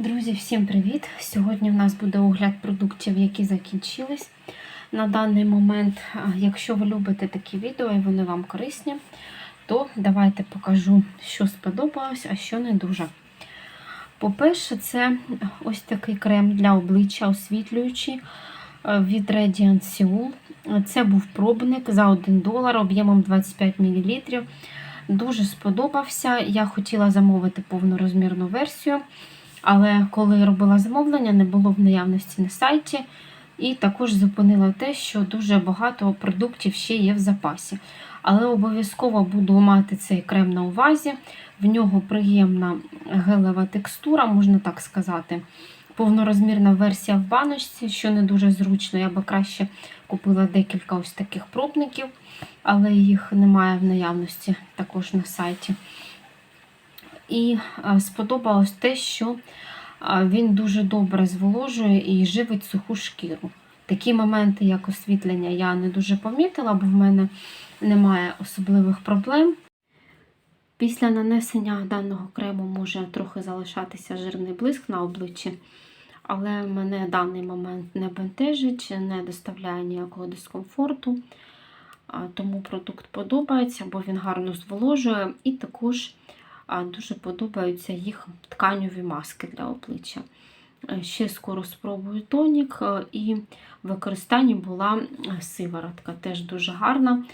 Друзі, всім привіт! Сьогодні в нас буде огляд продуктів, які закінчились на даний момент. Якщо ви любите такі відео і вони вам корисні, то давайте покажу, що сподобалось, а що не дуже. По-перше, це ось такий крем для обличчя освітлюючий е, від Radiant Seoul. Це був пробник за 1 долар об'ємом 25 мл. Дуже сподобався. Я хотіла замовити повнорозмірну версію. Але коли робила замовлення, не було в наявності на сайті. І також зупинила те, що дуже багато продуктів ще є в запасі. Але обов'язково буду мати цей крем на увазі. В нього приємна гелева текстура, можна так сказати. Повнорозмірна версія в баночці, що не дуже зручно. Я би краще купила декілька ось таких пробників, але їх немає в наявності також на сайті. І е, сподобалось те, що е, він дуже добре зволожує і живить суху шкіру. Такі моменти, як освітлення, я не дуже помітила, бо в мене немає особливих проблем. Після нанесення даного крему може трохи залишатися жирний блиск на обличчі, але мене даний момент не бентежить, не доставляє ніякого дискомфорту. Тому продукт подобається, бо він гарно зволожує і також дуже подобаються їх тканьові маски для обличчя. Е, Ще скоро спробую тонік, е, і в використанні була е, сиворотка, теж дуже гарна,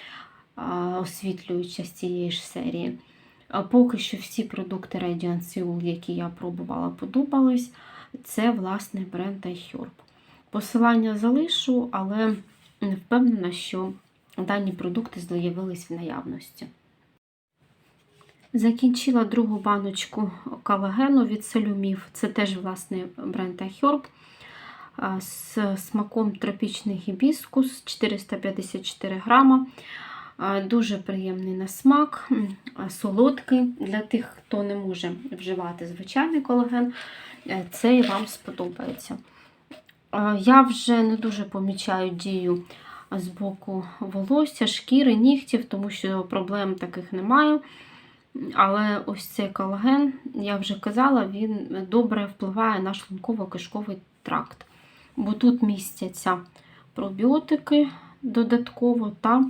освітлююча з цієї ж серії. Поки що всі продукти Radiant Seoul, які я пробувала, подобались. Це власне бренд iHerb. Посилання залишу, але не впевнена, що дані продукти з'явились в наявності. Закінчила другу баночку колагену від Солюмів. Це теж власний бренд iHerb з смаком тропічний гібіскус 454 грама. Дуже приємний на смак, солодкий. Для тих, хто не може вживати звичайний колаген, е, це і вам сподобається. Я вже не дуже помічаю дію з боку волосся, шкіри, нігтів, тому що проблем таких немає. Але ось цей колаген, я вже казала, він добре впливає на шлунково-кишковий тракт. Бо тут містяться пробіотики додатково та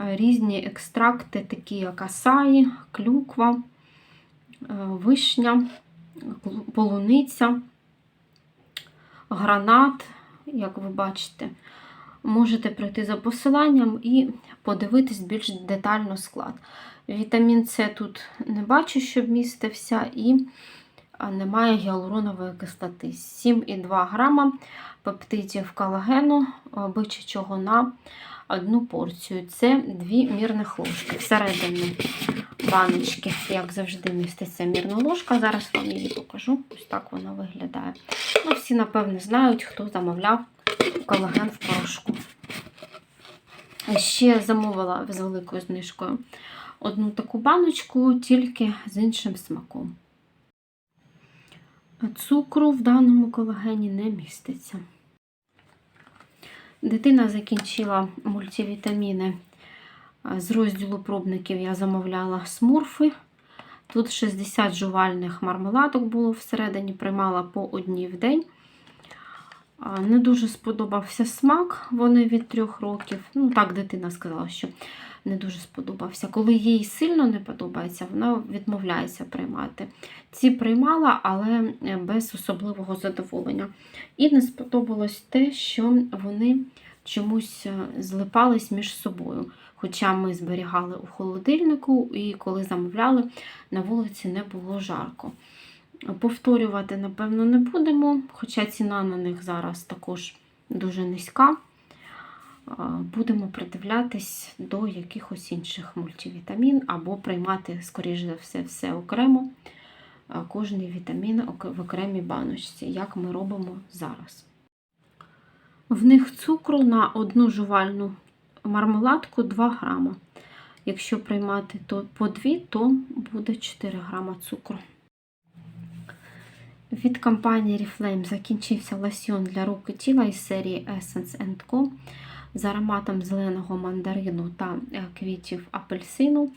е, різні екстракти, такі як асаї, клюква, е, вишня, полуниця, гранат, як ви бачите. Можете прийти за посиланням і подивитись більш детально склад. Вітамін С тут не бачу, щоб містився, і немає гіалуронової кислоти. 7,2 грама пептидів колагену бичачого на одну порцію. Це 2 мірних ложки. Всередині баночки, як завжди, міститься мірна ложка. Зараз вам її покажу. Ось так вона виглядає. Ну, Всі, напевне, знають, хто замовляв колаген в порошку. Ще замовила з великою знижкою одну таку баночку, тільки з іншим смаком. Цукру в даному колагені не міститься. Дитина закінчила мультивітаміни. З розділу пробників я замовляла смурфи. Тут 60 жувальних мармеладок було всередині, приймала по одній в день. Не дуже сподобався смак, вони від трьох років. Ну, так дитина сказала, що не дуже сподобався. Коли їй сильно не подобається, вона відмовляється приймати. Ці приймала, але без особливого задоволення. І не сподобалось те, що вони чомусь е, злипались між собою. Хоча ми зберігали у холодильнику, і коли замовляли, на вулиці не було жарко. Повторювати, напевно, не будемо, хоча ціна на них зараз також дуже низька. Будемо придивлятись до якихось інших мультивітамін або приймати, скоріш за все, все окремо, кожний вітамін в окремій баночці, як ми робимо зараз. В них цукру на одну жувальну мармеладку 2 грама. Якщо приймати то по 2, то буде 4 грама цукру. Від компанії Reflame закінчився лосьйон для рук і тіла із серії Essence Co. з ароматом зеленого мандарину та е, квітів апельсину.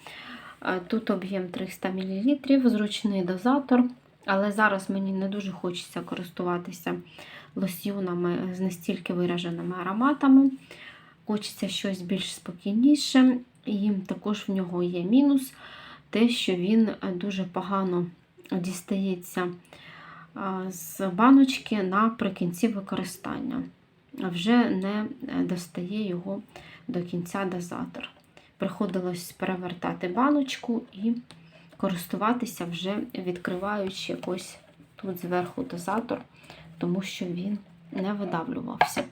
Е, Тут об'єм 300 мл, зручний дозатор, Але зараз мені не дуже хочеться користуватися лосьйонами з настільки вираженими ароматами. Хочеться щось більш спокійніше. І також в нього є мінус, те, що він дуже погано дістається з баночки наприкінці використання. Вже не достає його до кінця дозатор. Приходилось перевертати баночку і користуватися вже відкриваючи ось тут зверху дозатор, тому що він не видавлювався.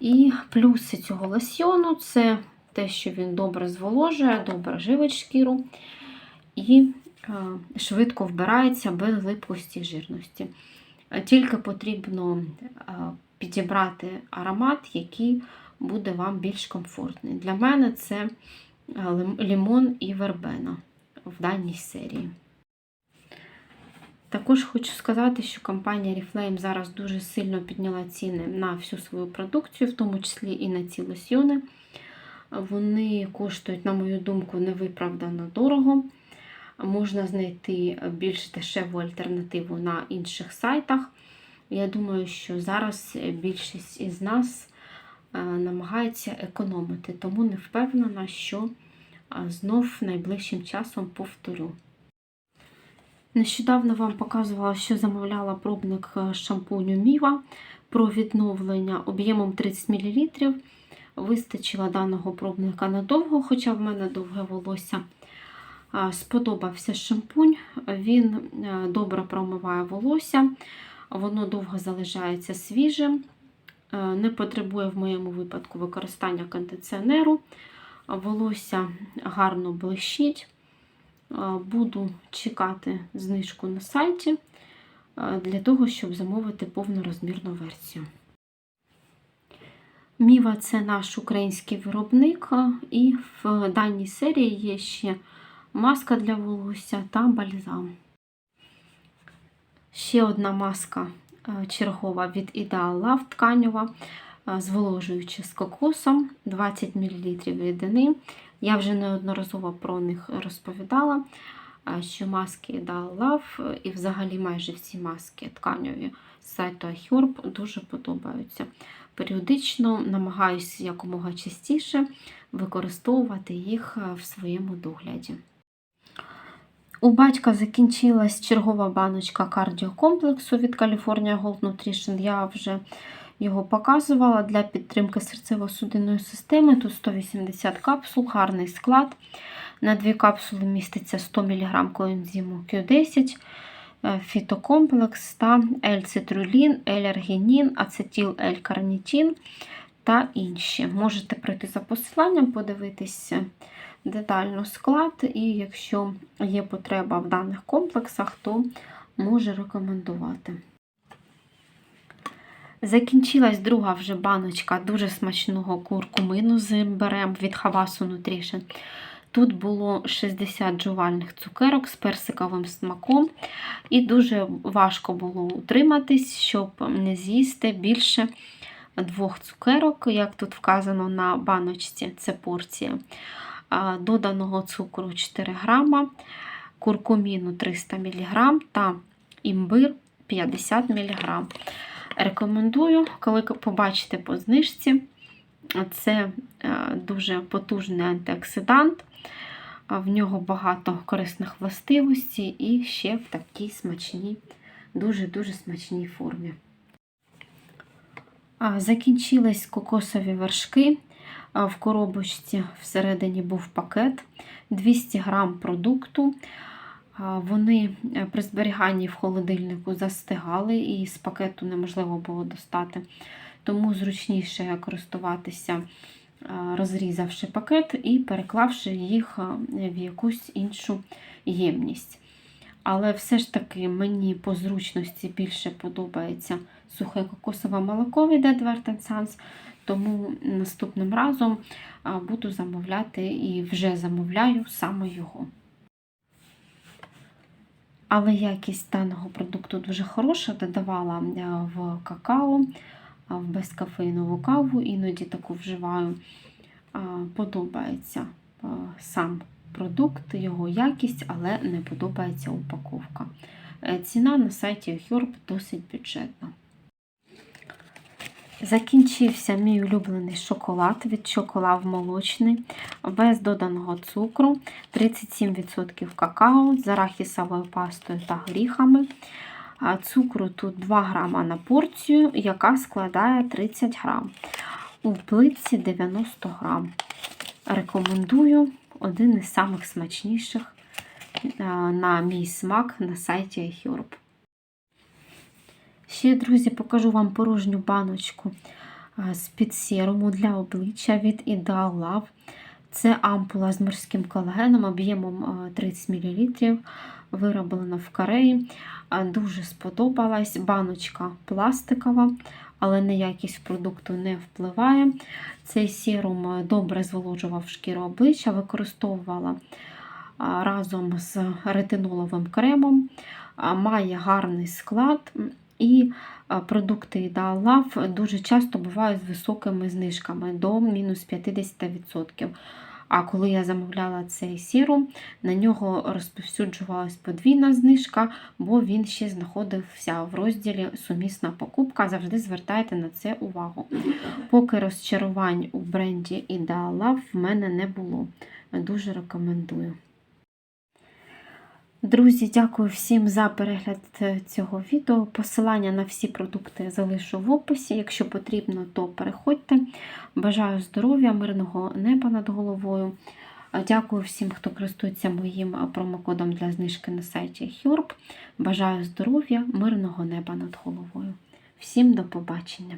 І плюси цього лосьйону це те, що він добре зволожує, добре живить шкіру і швидко вбирається без липкості жирності. Тільки потрібно підібрати аромат, який буде вам більш комфортний. Для мене це лимон і вербена в даній серії. Також хочу сказати, що компанія Reflame зараз дуже сильно підняла ціни на всю свою продукцію, в тому числі і на ці лосьйони. Вони коштують, на мою думку, невиправдано дорого. Можна знайти більш дешеву альтернативу на інших сайтах. Я думаю, що зараз більшість із нас намагається економити, тому не впевнена, що знов найближчим часом повторю. Нещодавно вам показувала, що замовляла пробник шампуню Міва про відновлення об'ємом 30 мл. Вистачило даного пробника надовго, хоча в мене довге волосся. Сподобався шампунь, він добре промиває волосся, воно довго залишається свіжим, не потребує в моєму випадку використання кондиціонеру. Волосся гарно блищить. Буду чекати знижку на сайті для того, щоб замовити повнорозмірну версію. Міва це наш український виробник, і в даній серії є ще маска для волосся та бальзам. Ще одна маска чергова від Ideal Love тканева, зволожуюча з кокосом 20 мл рідини. Я вже неодноразово про них розповідала, що маски Ideal Love і взагалі майже всі маски тканеві з сайту iHerb дуже подобаються. Періодично намагаюся якомога частіше використовувати їх в своєму догляді. У батька закінчилась чергова баночка кардіокомплексу від California Gold Nutrition. Я вже його показувала для підтримки серцево-судинної системи. Тут 180 капсул, гарний склад. На дві капсули міститься 100 мг коензиму Q10, фітокомплекс та L-цитрулін, L-аргінін, ацетил L-карнітін та інші. Можете пройти за посиланням, подивитися детально склад, і якщо є потреба в даних комплексах, то можу рекомендувати. Закінчилась друга вже баночка дуже смачного куркумину з берем від Havasu Nutrition. Тут було 60 жувальних цукерок з персиковим смаком, і дуже важко було утриматись, щоб не з'їсти більше двох цукерок, як тут вказано на баночці, це порція. Доданого цукру 4 грама, куркуміну 300 мг та імбир 50 мг. Рекомендую, коли побачите по знижці, це дуже потужний антиоксидант, в нього багато корисних властивостей і ще в такій смачній, дуже-дуже смачній формі. Закінчились кокосові вершки. В коробочці всередині був пакет 200 грам продукту. Вони при зберіганні в холодильнику застигали, і з пакету неможливо було достати. Тому зручніше користуватися, розрізавши пакет і переклавши їх в якусь іншу ємність. Але все ж таки мені по зручності більше подобається сухе кокосове молоко від Edward Sons, тому наступним разом буду замовляти і вже замовляю саме його. Але якість даного продукту дуже хороша, додавала в какао, в безкафеїнову каву, іноді таку вживаю. Подобається сам продукт, його якість, але не подобається упаковка. Е, Ціна на сайті Herb досить бюджетна. Закінчився мій улюблений шоколад від шоколад молочний, без доданого цукру, 37% какао з арахісовою пастою та горіхами. Цукру тут 2 грама на порцію, яка складає 30 грам. У плитці 90 грам. Рекомендую один із самих смачніших на мій смак на сайті iHerb. Ще, друзі, покажу вам порожню баночку з-під серуму для обличчя від Ideal Love. Це ампула з морським колагеном об'ємом 30 мл. Вироблена в Кореї. Дуже сподобалась. Баночка пластикова, але на якість продукту не впливає. Цей серум добре зволожував шкіру обличчя, використовувала разом з ретиноловим кремом. Має гарний склад. І продукти Ideal Love дуже часто бувають з високими знижками до мінус 50%. А коли я замовляла цей сірум, на нього розповсюджувалась подвійна знижка, бо він ще знаходився в розділі Сумісна покупка. Завжди звертайте на це увагу. Поки розчарувань у бренді Ideal Love в мене не було. Дуже рекомендую. Друзі, дякую всім за перегляд е, цього відео. Посилання на всі продукти залишу в описі. Якщо потрібно, то переходьте. Бажаю здоров'я, мирного неба над головою. Дякую всім, хто користується моїм промокодом для знижки на сайті Herb. Бажаю здоров'я, мирного неба над головою. Всім до побачення!